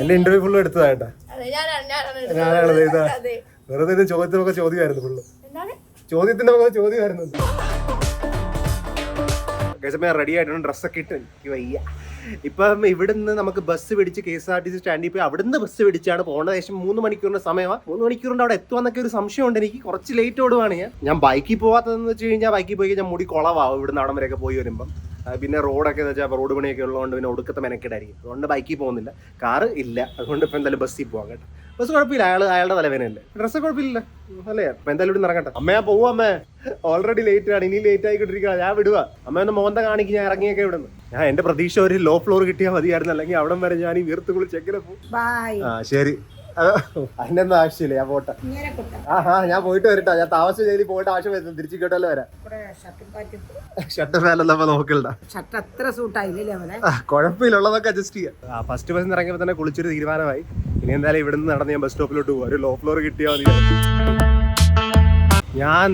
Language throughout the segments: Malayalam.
എന്റെ ഇന്റർവ്യൂ ഫുള്ള് എടുത്തതായിട്ടാ അതെ ഞാനാണ് വെറുതെ ഇത് ചോദ്യത്തിനൊക്കെ ചോദ്യമായിരുന്നു ഫുള്ള് ചോദ്യത്തിന്റെ ഒക്കെ ചോദ്യമായിരുന്നു. റെഡി ആയിട്ടുണ്ട്. ഡ്രസ്സൊക്കെ ഇട്ട് എനിക്ക് വയ്യ. ഇപ്പം ഇവിടുന്ന് നമുക്ക് ബസ് പിടിച്ച് K S R T C സ്റ്റാൻഡിൽ പോയി. അവിടുന്ന് ബസ് പിടിച്ചാണ് പോകേണ്ടത് ഏകദേശം മൂന്ന് മണിക്കൂറിന്റെ സമയമാണ് മൂന്ന് മണിക്കൂറിന്റെ അവിടെ എത്തുവാന്നൊക്കെ ഒരു സംശയമുണ്ട്. എനിക്ക് കുറച്ച് ലേറ്റ് ഓടുവാണ്. ഞാൻ ഞാൻ ബൈക്കിൽ പോകാത്തതെന്ന് വെച്ച് കഴിഞ്ഞാൽ ബൈക്കിൽ പോയി കഴിഞ്ഞാൽ മുടി കുളവാകും ഇവിടുന്ന് അവിടം വരെയൊക്കെ പോയി വരുമ്പം. പിന്നെ റോഡൊക്കെ എന്ന് വെച്ചാൽ റോഡ് പണിയൊക്കെ ഉള്ളതുകൊണ്ട് പിന്നെ ഒടുക്കത്തെ മെനക്കെടായിരിക്കും. അതുകൊണ്ട് ബൈക്കിൽ പോകുന്നില്ല. കാറ് ഇല്ല. അതുകൊണ്ട് ഇപ്പം എന്തായാലും ബസ്സിൽ പോകാം കേട്ടോ. ബസ് കുഴപ്പമില്ല. അയാൾ അയാളുടെ തലവേനയല്ലേ ഡ്രസ്സ് കുഴപ്പമില്ല അല്ലേ? അപ്പം എന്തായാലും ഇവിടെ ഇറങ്ങട്ടെ. അമ്മയാ ഞാൻ പോവാ അമ്മേ. ഓൾറെഡി ലേറ്റ് ആണ്. ഇനി ലേറ്റ് ആയിക്കൊണ്ടിരിക്കുക ഞാൻ വിടുക അമ്മ ഒന്ന് മോന്ത കാണിക്ക്. ഞാൻ ഇറങ്ങിയൊക്കെ ഇവിടുന്ന്. ഞാൻ എന്റെ പ്രതീക്ഷ ഒരു ലോ ഫ്ലോർ കിട്ടിയാൽ മതിയായിരുന്നു. അല്ലെങ്കിൽ അവിടം വരെ ഞാൻ ഈ വീർത്തുകൂടി ചെക്കിലെ എങ്ങനെ പോകും ആ ശരി. അതിന്റെ ഒന്നും ആവശ്യമില്ല ഞാൻ പോട്ടെ. ആ ആ ഞാൻ പോയിട്ട് വരട്ടോ. ഞാൻ താമസം ജയിലിൽ പോയിട്ട് ആവശ്യം വരുന്നു തിരിച്ചു കേട്ടല്ലോ വരാം. ഷട്ടർ ഷർട്ടും പാറ്റും നോക്കണ്ട. ഷർട്ട് അത്ര സൂട്ടായില്ലേ ഉള്ളതൊക്കെ അഡ്ജസ്റ്റ് ചെയ്യാം. ഫസ്റ്റ് ബസ് ഇറങ്ങിയപ്പോൾ തന്നെ കുളിച്ചൊരു തീരുമാനമായി. ഇനി എന്തായാലും ഇവിടെ നിന്ന് നടന്ന് ഞാൻ ബസ് സ്റ്റോപ്പിലോട്ട് പോകും ഒരു ലോ ഫ്ലോർ കിട്ടിയാൽ മതി. ഞാൻ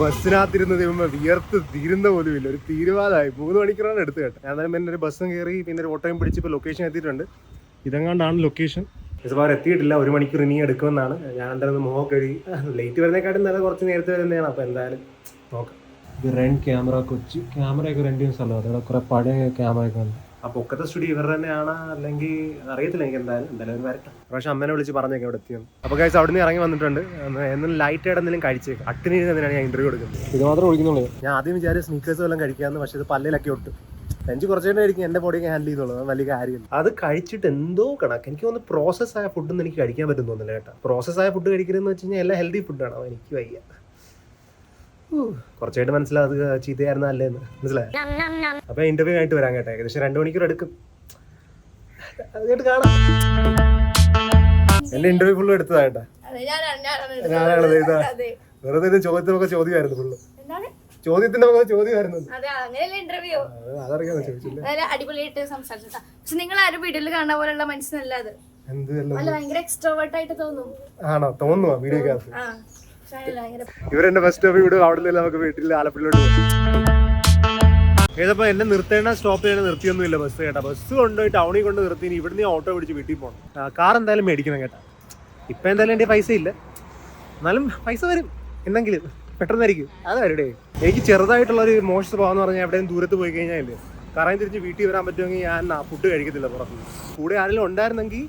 ബസ്സിനകത്തിരുന്ന് ദൈവമേ വിയർത്ത് തീരുന്ന പോലും ഇല്ല ഒരു തീരുമാനമായി. മൂന്ന് മണിക്കൂറാണ് എടുത്ത് കേട്ടോ ഞാൻ എന്തായാലും പിന്നെ ഒരു ബസ്സും കയറി പിന്നെ ഒരു ഓട്ടോയും പിടിച്ച് ഇപ്പോൾ ലൊക്കേഷൻ എത്തിയിട്ടുണ്ട്. ഇതെങ്ങാണ്ടാണ് ലൊക്കേഷൻ ഇതുപോലെ എത്തിയിട്ടില്ല. ഒരു മണിക്കൂർ ഇനി എടുക്കുമെന്നാണ്. ഞാൻ എന്തായാലും മുഖം കഴി ലേറ്റ് വരുന്നേക്കാട്ടും നല്ല കുറച്ച് നേരത്തെ വരുന്നതാണ് അപ്പോൾ എന്തായാലും നോക്കാം. ഇത് റെൻ ക്യാമറ കൊച്ചി ക്യാമറയൊക്കെ റെന്റ് ചെയ്യുന്ന സ്ഥലമാണ് അവിടെ കുറെ പഴയ ക്യാമറയൊക്കെ ഉണ്ട് അപ്പോൾ ഒക്കത്തെ സ്റ്റുഡിയോ ഇവർ തന്നെയാണ്? അല്ലെങ്കിൽ അറിയത്തില്ല എനിക്ക് എന്തായാലും. എന്തായാലും വരട്ടെ. പക്ഷെ അമ്മേനെ വിളിച്ച് പറഞ്ഞേക്കാം ഇവിടെ എത്തിയത് അപ്പോൾ കഴിച്ച് അവിടെ നിന്ന് ഇറങ്ങി വന്നിട്ടുണ്ട്. എന്തെങ്കിലും ലൈറ്റ് ആയിട്ട് എന്തെങ്കിലും കഴിച്ചേക്കാം. അട്ടിന് ഞാൻ ഇന്റർവ്യൂ കൊടുക്കുന്നത്? ഇത് മാത്രം ഒഴിക്കുന്നുള്ളൂ ഞാൻ ആദ്യം വിചാരിച്ച സ്നീക്കേഴ്സ് എല്ലാം കഴിക്കാമെന്ന് പക്ഷേ ഇത് പല്ലിലൊക്കെ ഒട്ട്. എനിക്ക് കുറച്ച് നേരം കഴിക്കും എന്റെ ബോഡിയൊക്കെ ഹാൻഡിൽ ചെയ്തോളൂ. വലിയ കാര്യം അത് കഴിച്ചിട്ട് എന്തോ കണക്ക്. എനിക്ക് തോന്നുന്നു പ്രോസസ് ആയ ഫുഡൊന്നും എനിക്ക് കഴിക്കാൻ പറ്റും തോന്നുന്നില്ല കേട്ടോ. പ്രോസസ് ആയ ഫുഡ് കഴിക്കരുതെന്ന് വെച്ച് കഴിഞ്ഞാൽ എല്ലാം ഹെൽത്തി ഫുഡാണ് എനിക്ക് വയ്യ. കുറച്ചായിട്ട് കുറച്ചായിട്ട് മനസ്സിലായത് ചീത്തയായിരുന്ന അല്ലേന്ന്. മനസ്സിലായി? അപ്പൊ ഇന്റർവ്യൂ ആയിട്ട് വരാൻ കേട്ടോ. ഏകദേശം രണ്ടു മണിക്കൂർ എടുക്കും. അത് കേട്ട് കാണാം. എന്റെ ഇന്റർവ്യൂ ഫുള്ള് എടുത്തതാ കേട്ടാ. അതെ ഞാനാണ് അതെ. വെറുതെ ചോദ്യത്തിനൊക്കെ ചോദ്യമായിരുന്നു ഫുള്ള് എന്താണ്? ചോദ്യത്തിന്റെ ചോദ്യം ചോദ്യമായിരുന്നു അതെ. അങ്ങനെയല്ല ഇന്റർവ്യൂ ചോദിച്ചില്ല? അല്ല അടിപൊളിയായിട്ട് സംസാരിച്ചിട്ടാ. പക്ഷെ നിങ്ങൾ ആരും വീട്ടിൽ കാണുന്ന പോലുള്ള മനുഷ്യനല്ല അത്. എന്ത് വല്ലതും അല്ല ഭയങ്കര എക്സ്ട്രോവേർട്ട് ആയിട്ട് തോന്നും. ആണോ? തോന്നുവാ വീഡിയോ ഭയങ്കര ഇവരെന്റെ ഫസ്റ്റ് സ്റ്റോപ്പിൽ വിടും അവിടെ നമുക്ക് വീട്ടിൽ ആലപ്പുഴയിലോട്ട് ഏതപ്പോ എന്നെ നിർത്തേണ്ട സ്റ്റോപ്പ് ചെയ്യാൻ നിർത്തിയൊന്നുമില്ല ബസ് കേട്ടാ. ബസ് കൊണ്ടുപോയി ടൗണിൽ കൊണ്ട് നിർത്തി ഇവിടുന്ന് ഓട്ടോ പിടിച്ച് വീട്ടിൽ പോകണം കാർ എന്തായാലും മേടിക്കണം കേട്ടാ. ഇപ്പൊ എന്തായാലും എന്റെ പൈസ ഇല്ല എന്നാലും പൈസ വരും. എന്തെങ്കിലും. പെട്ടെന്നായിരിക്കും. അത് വരടേ എനിക്ക് ചെറുതായിട്ടുള്ള ഒരു മോശ സ്വഭാവം എന്ന് പറഞ്ഞാൽ എവിടെയും ദൂരത്ത് പോയി കഴിഞ്ഞാൽ കറങ്ങി തിരിച്ച് വീട്ടിൽ വരാൻ പറ്റുമെങ്കിൽ ഞാൻ ഫുഡ് കഴിക്കത്തില്ല പുറത്ത് കൂടെ ആരെങ്കിലും ഉണ്ടായിരുന്നെങ്കിൽ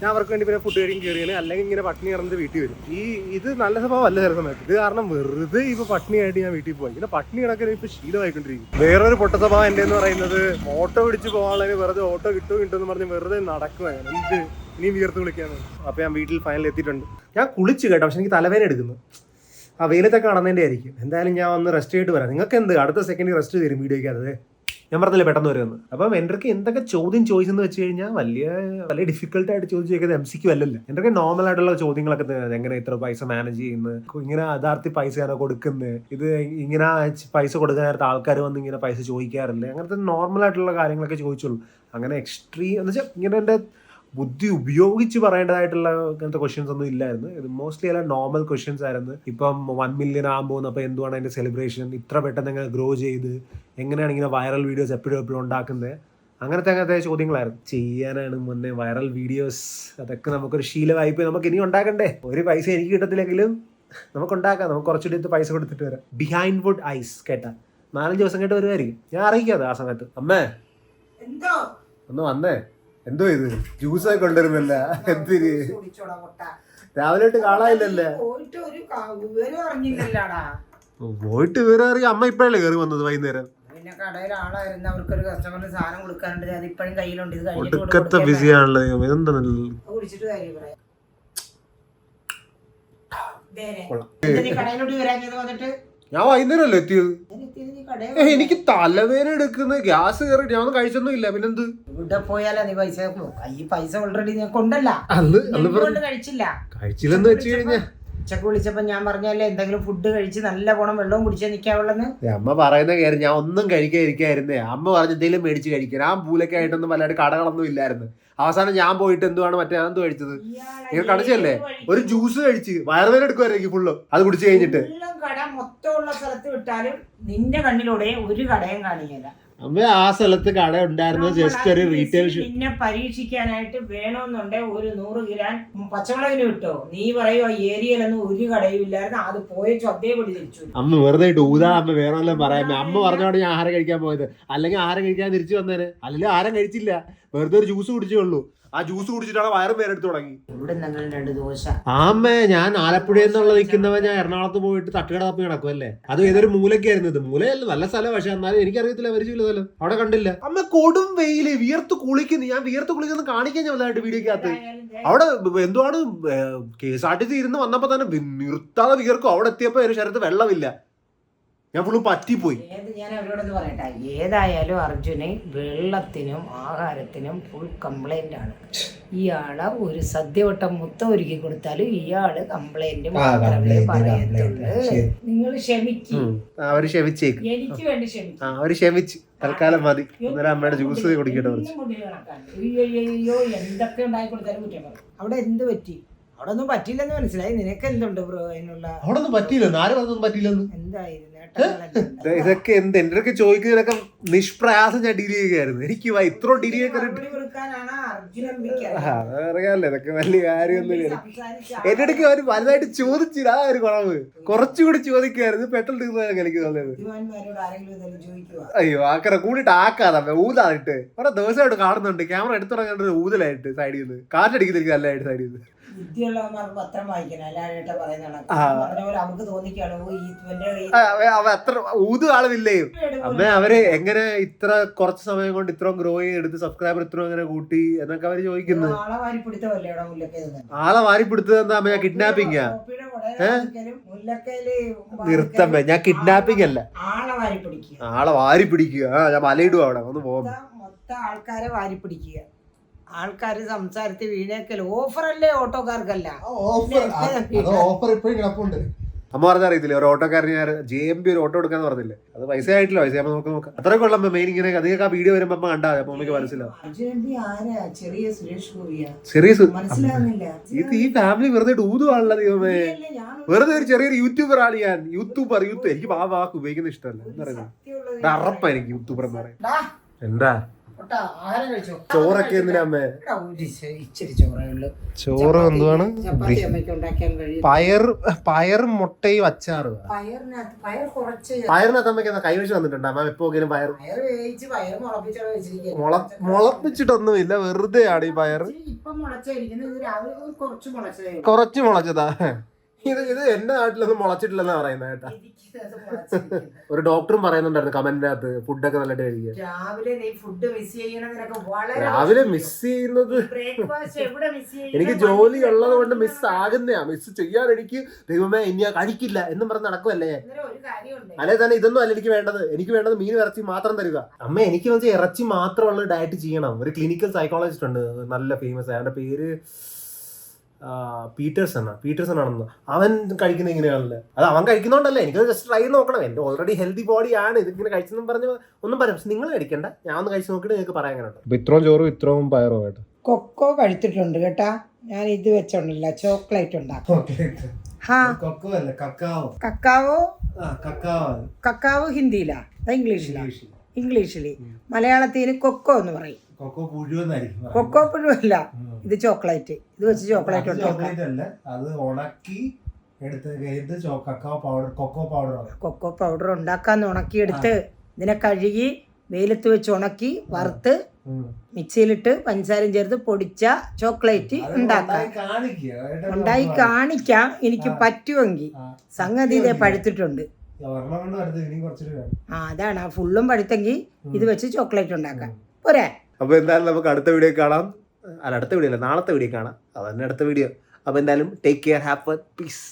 ഞാൻ അവർക്ക് വേണ്ടി പിന്നെ ഫുഡ് കഴിക്കും കയറിയാണ് അല്ലെങ്കിൽ ഇങ്ങനെ പട്ടിണി കിടന്നിട്ട് വീട്ടിൽ വരും. ഈ ഇത് നല്ല സ്വഭാവം അല്ല ചില സമയത്ത്. ഇത് കാരണം വെറുതെ ഇപ്പൊ പട്ടിണിയായിട്ട് ഞാൻ വീട്ടിൽ പോയി. ഇങ്ങനെ പട്ടിണി കിടക്കാൻ ഇപ്പൊ ശീലമായിക്കൊണ്ടിരിക്കും വേറൊരു പൊട്ട സ്വഭാവം എന്റെ എന്ന് പറയുന്നത് ഓട്ടോ പിടിച്ച് പോകാനുള്ളതിന് വെറുതെ ഓട്ടോ കിട്ടുമോ എന്ന് പറഞ്ഞ് വെറുതെ നടക്കുക ഞാൻ. എന്ത്? ഇനിയും വിയർത്ത് വിളിക്കാന്ന് അപ്പൊ ഞാൻ വീട്ടിൽ ഫൈനൽ എത്തിയിട്ടുണ്ട്. ഞാൻ കുളിച്ചു കേട്ടോ പക്ഷെ എനിക്ക് തലവേന എടുക്കുന്നു. ആ വെയിലത്തൊക്കെ നടന്നതിന്റെ ആയിരിക്കും. എന്തായാലും ഞാൻ ഒന്ന് റെസ്റ്റ് ചെയ്തിട്ട് വരാം. നിങ്ങൾക്ക് എന്ത്? അടുത്ത സെക്കൻഡ് റെസ്റ്റ് തരും വീഡിയോയ്ക്ക് അത് ഞാൻ പറഞ്ഞില്ല പെട്ടെന്ന് വരുമെന്ന്. അപ്പം എന്റെ എന്തൊക്കെ ചോദ്യം ചോദിച്ചെന്ന് വെച്ച് കഴിഞ്ഞാൽ വലിയ വലിയ ഡിഫിക്കൽട്ട് ആയിട്ട് ചോദിച്ചു ചോദിക്കുന്നത് എം സിക്ക് അല്ലല്ലോ. എന്റെ നോർമൽ ആയിട്ടുള്ള ചോദ്യങ്ങളൊക്കെ. എങ്ങനെ ഇത്ര പൈസ മാനേജ് ചെയ്യുന്നത് ഇങ്ങനെ യഥാർത്ഥ പൈസയാണ് കൊടുക്കുന്നത്? ഇത് ഇങ്ങനെ പൈസ കൊടുക്കുന്ന നേരത്തെ ആൾക്കാർ വന്ന് ഇങ്ങനെ പൈസ ചോദിക്കാറില്ല? അങ്ങനത്തെ നോർമൽ ആയിട്ടുള്ള കാര്യങ്ങളൊക്കെ ചോദിച്ചുള്ളൂ. അങ്ങനെ എക്സ്ട്രീം എന്ന് വെച്ചാൽ ഇങ്ങനെ എന്റെ ബുദ്ധി ഉപയോഗിച്ച് പറയേണ്ടതായിട്ടുള്ള അങ്ങനത്തെ ക്വസ്റ്റ്യൻസ് ഒന്നും ഇല്ലായിരുന്നു. ഇത് മോസ്റ്റ്ലി എല്ലാം നോർമൽ ക്വസ്റ്റ്യൻസ് ആയിരുന്നു. ഇപ്പം വൺ മില്യൺ ആകാൻ പോകുന്നു അപ്പോൾ എന്തുവാണ് അതിന്റെ സെലിബ്രേഷൻ ഇത്ര പെട്ടെന്ന് എങ്ങനെ ഗ്രോ ചെയ്ത്? എങ്ങനെയാണ് ഇങ്ങനെ വൈറൽ വീഡിയോസ് എപ്പോഴും എപ്പോഴും ഉണ്ടാക്കുന്നത്? അങ്ങനത്തെ അങ്ങനത്തെ ചോദ്യങ്ങളായിരുന്നു. ചെയ്യാനാണ് മുന്നേ വൈറൽ വീഡിയോസ് അതൊക്കെ നമുക്കൊരു ശീലമായിപ്പോയി. നമുക്ക് ഇനി ഉണ്ടാക്കണ്ടേ? ഒരു പൈസ എനിക്ക് കിട്ടത്തില്ലെങ്കിലും നമുക്ക് ഉണ്ടാക്കാം. നമുക്ക് കുറച്ചുകൂടി എടുത്ത് പൈസ കൊടുത്തിട്ട് വരാം. ബിഹൈൻഡ് വുഡ് ഐസ് കേട്ടാ. നാലഞ്ച് ദിവസം കേട്ട് വരുമായിരിക്കും ഞാൻ അറിയിക്കാതെ ആ സമയത്ത്. അമ്മേ. എന്തോ? ഒന്ന് വന്നേ. എന്തോ ഇത്? ജ്യൂസൊക്കെ കൊണ്ടുവരുന്നല്ല? എന്തിന്? രാവിലെ കാണാനില്ലല്ലേ? പോയിട്ട് വിവരം അറിയാം അമ്മ ഇപ്പോഴല്ലേ കയറി വന്നത് വൈകുന്നേരം? പിന്നെ കടയിൽ ആളായിരുന്നു. അവർക്ക് ഒരു കസ്റ്റമറിന് സാധനം കൊടുക്കാനുണ്ട്. അത് ഇപ്പോഴും കയ്യിലുണ്ട്. ഇത് ഒടുക്കത്തെ ബിസിയാണല്ലോ ഇതെന്താ കുടിച്ചിട്ട് കാര്യം പറയാം. കടയിലോട്ട് വരാഞ്ഞത് വന്നിട്ട്? ഞാൻ വൈകുന്നേരമല്ലേ എത്തിയത്? ഏ, എനിക്ക് തലവേദന എടുക്കുന്ന ഗ്യാസ് കയറി ഞാൻ ഒന്നും കഴിച്ചൊന്നും ഇല്ല പിന്നെന്ത്? ഇവിടെ പോയാലാ നീ പൈസ? ഈ പൈസ ഓൾറെഡി ഞാൻ കൊണ്ടല്ല. അന്ന് അന്ന് ഞാൻ കൊണ്ട് കഴിച്ചില്ല. കഴിച്ചില്ലെന്ന് വെച്ച് കഴിഞ്ഞാ. ഉച്ചയ്ക്ക് വിളിച്ചപ്പോ ഞാൻ പറഞ്ഞല്ലേ എന്തെങ്കിലും ഫുഡ് കഴിച്ച് നല്ല പോണം വെള്ളവും കുടിച്ചാൽ നിൽക്കാവുള്ളെന്ന് അമ്മ പറയുന്ന കാര്യം ഞാൻ ഒന്നും കഴിക്കാതിരിക്കായിരുന്നേ അമ്മ പറഞ്ഞ എന്തെങ്കിലും മേടിച്ച് കഴിക്കാൻ ആ പൂലൊക്കെ ആയിട്ടൊന്നും വല്ലാണ്ട് കടകളൊന്നും ഇല്ലായിരുന്നു. അവസാനം ഞാൻ പോയിട്ട് എന്തുവാണ് മറ്റേ എന്ത് കഴിച്ചത്? നിങ്ങൾ കടിച്ചല്ലേ ഒരു ജ്യൂസ് കഴിച്ച് വയറുവേദന എടുക്കുമായിരിക്കും ഫുള്ള് അത് കുടിച്ചു കഴിഞ്ഞിട്ട്. കട മൊത്തമുള്ള സ്ഥലത്ത് വിട്ടാലും നിന്റെ കണ്ണിലൂടെ ഒരു കടയും കാണില്ല അമ്മ ആ സ്ഥലത്ത് കട ഉണ്ടായിരുന്നത് ജസ്റ്റ് ഒരു റീറ്റെയിൽ പിന്നെ പരീക്ഷിക്കാനായിട്ട് വേണമെന്നുണ്ടേ ഒരു നൂറ് ഗ്രാം പച്ചമുളകിന് കിട്ടോ? നീ പറയോ ഏരിയയിലൊന്നും ഒരു കടയും ഇല്ലായിരുന്നു. അത് പോയ ചൊത്തയെ തിരിച്ചു. വരും. അമ്മ വെറുതെ ഊതാ അമ്മ വേറെ വല്ലതും പറയാം. അമ്മ പറഞ്ഞോണ്ട് ഞാൻ ആഹാരം കഴിക്കാൻ പോയത്. അല്ലെങ്കിൽ ആഹാരം കഴിക്കാൻ തിരിച്ചു വന്നേന്. അല്ലെങ്കിൽ ആഹാരം കഴിച്ചില്ല. വെറുതെ ഒരു ജ്യൂസ് കുടിച്ചേ ഉള്ളൂ. ആ ജ്യൂസ് കുടിച്ചിട്ടാണ് വയറും പേരെടുത്ത് തുടങ്ങി. ഇവിടെ രണ്ട് ദോശ. ആമ്മേ ഞാൻ ആലപ്പുഴയിൽ നിന്നുള്ള നിൽക്കുന്നവ ഞാൻ എറണാകുളത്ത് പോയിട്ട് തട്ടുകട തപ്പി കിടക്കും അല്ലേ? അത് ഏതൊരു മൂലക്കായിരുന്നു ഇത്. മൂലയല്ല നല്ല സ്ഥലം പക്ഷെ എന്നാലും എനിക്കറിയത്തില്ല പരിചയമില്ല സ്ഥലം അവിടെ കണ്ടില്ല. അമ്മ കൊടും വെയിൽ വിയർത്ത് കുളിക്കുന്നു. ഞാൻ വിയർത്ത് കുളിക്കുന്ന കാണിക്കാൻ ഞാൻ വലുതായിട്ട് വീഡിയോക്കകത്ത്. അവിടെ എന്തുവാണ് K S R T C ഇരുന്ന് വന്നപ്പോ തന്നെ നിർത്താതെ വിയർക്കും. അവിടെ എത്തിയപ്പോ ശരീരത്ത് വെള്ളമില്ല. ഞാൻ ഫുള്ള് പറ്റിപ്പോയി. ഏത് ഞാൻ അവരോടൊന്ന് പറയട്ടെ. ഏതായാലും അർജുന് വെള്ളത്തിനും ആഹാരത്തിനും ഫുൾ കംപ്ലൈന്റ് ആണ്. ഇയാളെ ഒരു സദ്യവട്ടം മൊത്തം ഒരുക്കി കൊടുത്താലും ഇയാൾ കംപ്ലൈന്റ് മാത്രമേ പറയത്തുള്ളൂ. നിങ്ങൾ ക്ഷമിക്കും. അവർ ക്ഷമിച്ചേക്ക്. എനിക്ക് വേണ്ടി ക്ഷമിക്കും. അവർ ക്ഷമിച്ച്. തൽക്കാലം മതി. അന്നേരം അമ്മയുടെ ജ്യൂസ് കുടിക്കട്ടെ അയ്യോ, എന്തൊക്കെ ഉണ്ടാക്കി കൊടുത്താലും കുറ്റം അവിടെ എന്ത് പറ്റി? അവിടെ ഒന്നും പറ്റില്ലെന്ന് മനസ്സിലായി. നിനക്ക് എന്തുണ്ട് ബ്രോ അതിനുള്ള അവിടെ ഒന്നും പറ്റിയില്ലെന്ന്? ആരും അതൊന്നും പറ്റിയില്ലെന്ന്? എന്തായിരുന്നു ഇതൊക്കെ എന്ത്? എന്റെ ഒക്കെ ചോദിക്കുന്നതിനൊക്കെ നിഷ്പ്രയാസം ഞാൻ ഡീൽ ചെയ്യുകയായിരുന്നു. എനിക്ക് ഇത്ര ഡീൽ അറിയാമല്ലോ ഇതൊക്കെ വലിയ കാര്യമൊന്നുമില്ല. എന്റെ ഇടയ്ക്ക് അവർ വലുതായിട്ട് ചോദിച്ചില്ല. ആ ഒരു കുറവ്. കുറച്ചുകൂടി ചോദിക്കായിരുന്നു പെട്ടെന്ന് തീർന്നതാണ് എനിക്ക് തോന്നിയത്. അയ്യോ ആക്കറ കൂടിയിട്ട് ആക്കാതെ ഊതായിട്ട് കുറെ ദിവസമായിട്ട് കാണുന്നുണ്ട്. ക്യാമറ എടുത്തുറങ്ങേണ്ട ഊതലായിട്ട് സൈഡിൽ നിന്ന്. കാറ്റടിക്കുന്നില്ല നല്ലതായിട്ട് സൈഡിൽ നിന്ന്. ബുദ്ധിയുള്ളവന്മാർക്ക് പത്രം വായിക്കണം. അവർക്ക് തോന്നിക്കാണ്? അവ- അത്ര ഊതു ആളുമില്ലേ അമ്മ അവർ എങ്ങനെ ഇത്ര കുറച്ച് സമയം കൊണ്ട് ഇത്രയും ഗ്രോ ചെയ്തെടുത്ത് സബ്സ്ക്രൈബർ ഇത്ര എങ്ങനെ കൂട്ടി എന്നൊക്കെ അവർ ചോദിക്കുന്നത് ആളെ വാരിപ്പിടുത്തത് എന്താ അമ്മ ഞാൻ കിഡ്നാപ്പിംഗ് നിർത്തം നിർത്തമ്മ ഞാൻ കിഡ്നാപ്പിംഗ് അല്ല. ആളെ വാരി പിടിക്കുക ഞാൻ മലയിടുക അവിടെ. ഒന്ന് പോകാം മൊത്തം ആൾക്കാരെ വാരി പിടിക്കുക ആൾക്കാര് സംസാരത്തിൽ വീണേക്കൽ ഓഫറല്ലേ ഓട്ടോക്കാർക്കല്ല. ഓഫർ. ഇപ്പോഴും കിടപ്പുണ്ട്. അമ്മ പറഞ്ഞറിയത്തില്ലേ ഒരു ഓട്ടോക്കാരന് ഞാൻ ജെ എം ബി ഒരു ഓട്ടോ എടുക്കാന്ന് പറഞ്ഞില്ലേ? അത് പൈസ ആയിട്ടില്ല പൈസ ആകുമ്പോൾ നമുക്ക് നോക്കാം. അത്രയൊക്കെ ഉള്ള മെയിൻ ഇങ്ങനെ നിങ്ങൾക്ക് ആ വീഡിയോ വരുമ്പോ അമ്മ കണ്ടാ അപ്പൊ നമുക്ക് മനസ്സിലാവും. ചെറിയ ഇത് ഈ ഫാമിലി വെറുതെ ഊതുവാണല്ലോ ദൈവമേ. ഇല്ല, ഞാൻ വെറുതെ ഒരു ചെറിയൊരു യൂട്യൂബർ ആണ് ഞാൻ. യൂട്യൂബർ യൂത്ത് എനിക്ക് ആ വാക്ക് ഉപയോഗിക്കുന്ന ഇഷ്ടമല്ല. എന്താ പറയുന്നത് അറപ്പായിരിക്കും ഒരു അറപ്പാ എനിക്ക് യൂട്യൂബർ എന്ന് പറയുന്നത് എന്താ? ചോറൊക്കെ എന്തിനാ അമ്മേ? എടാ, അമ്മേ ഇച്ചിരി- ചോറേ ഉള്ളൂ ചോറ് എന്തുവാണ് പയർ പയറും മുട്ടയും അച്ചാറ് പയറിനകത്ത് പയർ അമ്മയ്ക്ക് കൈവശം വന്നിട്ടുണ്ട്? അമ്മ എപ്പോ പയർ പയർ വേവിച്ച് പയർ മുളപ്പിച്ചോടെ വെച്ചിരിക്കുന്നു മുള മുളപ്പിച്ചിട്ടൊന്നുമില്ല വെറുതെ ആണ് ഈ പയർ. കുറച്ച് മുളച്ചതേ. ഇത് ഇത് എന്റെ നാട്ടിലൊന്നും മുളച്ചിട്ടില്ലെന്നാ പറയുന്നത് കേട്ടാ. ഒരു ഡോക്ടറും പറയുന്നുണ്ടായിരുന്നു കമന്റിനകത്ത് ഫുഡൊക്കെ നല്ലതായിട്ട് കഴിക്കുക. രാവിലെ നീ ഫുഡ് മിസ് വളരെ രാവിലെ മിസ് ചെയ്യുന്നത് ബ്രേക്ക്ഫാസ്റ്റ് എവിടെ മിസ് എനിക്ക് ജോലി ഉള്ളത് കൊണ്ട് മിസ് ആകുന്നയാ മിസ് ചെയ്യാൻ എനിക്ക് ദൈവമേ ഇനി കഴിക്കില്ല എന്ന് പറഞ്ഞ് നടക്കുമല്ലേ ഒരു കാര്യമുണ്ട്. അല്ലെ തന്നെ ഇതൊന്നും അല്ല എനിക്ക് വേണ്ടത്. എനിക്ക് വേണ്ടത് മീൻ ഇറച്ചി മാത്രം തരിക. അമ്മ എനിക്ക് വെച്ചാൽ ഇറച്ചി മാത്രമുള്ള ഡയറ്റ് ചെയ്യണം. ഒരു ക്ലിനിക്കൽ സൈക്കോളജിസ്റ്റ് ഉണ്ട് നല്ല ഫേമസ് അവന്റെ പേര് പീറ്റേഴ്സൺ പീറ്റേഴ്സൺ ആണെന്ന് അവൻ കഴിക്കുന്ന ഇങ്ങനെയാണല്ലേ? അത് അവൻ കഴിക്കുന്നോണ്ടല്ലേ. എനിക്ക് ജസ്റ്റ് ട്രൈ നോക്കണം. എന്റെ ഓൾറെഡി ഹെൽത്തി ബോഡി ആണ്. ഇതിങ്ങനെ കഴിച്ചെന്നും പറഞ്ഞ് ഒന്നും പറയാം പക്ഷെ നിങ്ങൾ കഴിക്കണ്ട. ഞാൻ ഒന്ന് കഴിച്ച് നോക്കിയിട്ട് നിങ്ങൾക്ക് പറയാൻ കേട്ടോ ഇത്രയും ചോറും ഇത്രയും പയറും കേട്ടോ കൊക്കോ കഴിച്ചിട്ടുണ്ട് കേട്ടാ. ഞാൻ ഇത് വെച്ചോണ്ടല്ല ചോക്ലേറ്റ് ഉണ്ടാക്കും. ഹാ. കൊക്കോ അല്ല കക്കാവോ? കക്കാവോ? ഹിന്ദിയിലാ? അത് ഇംഗ്ലീഷിലാ. ഇംഗ്ലീഷിൽ. മലയാളത്തിന് കൊക്കോ എന്ന് പറയും. കൊക്കോ പുഴുവല്ല. ഇത് ചോക്ലേറ്റ്. ഇത് വെച്ച് ചോക്ലേറ്റ് ചോക്ലേറ്റ് അല്ല അത് ഉണക്കി എടുത്ത് cacao powder cocoa powder cocoa powder ഉണ്ടാക്കാൻ ഉണക്കിയെടുത്ത് ഇതിനെ കഴുകി വെയിലത്ത് വെച്ച് ഉണക്കി വറുത്ത് മിക്സിയിലിട്ട് പഞ്ചസാരയും ചേർത്ത് പൊടിച്ച ചോക്ലേറ്റ് ഉണ്ടാക്കാം. ഉണ്ടായി കാണിക്കാം. എനിക്ക് പറ്റുമെങ്കിൽ സംഗതി ഇതേ പഴുത്തിട്ടുണ്ട്. ആ അതാണ്. ആ ഫുള്ളും പഴുത്തെങ്കിൽ ഇത് വെച്ച് ചോക്ലേറ്റ് ഉണ്ടാക്കാം. പോരെ? അപ്പൊ എന്തായാലും നമുക്ക് അടുത്ത വീഡിയോ കാണാം. അല്ല അടുത്ത വീഡിയോ അല്ല നാളത്തെ വീഡിയോ കാണാം. അതന്നെ അടുത്ത വീഡിയോ അപ്പൊ എന്തായാലും ടേക്ക് കെയർ ഹാപ്പ് പീസ്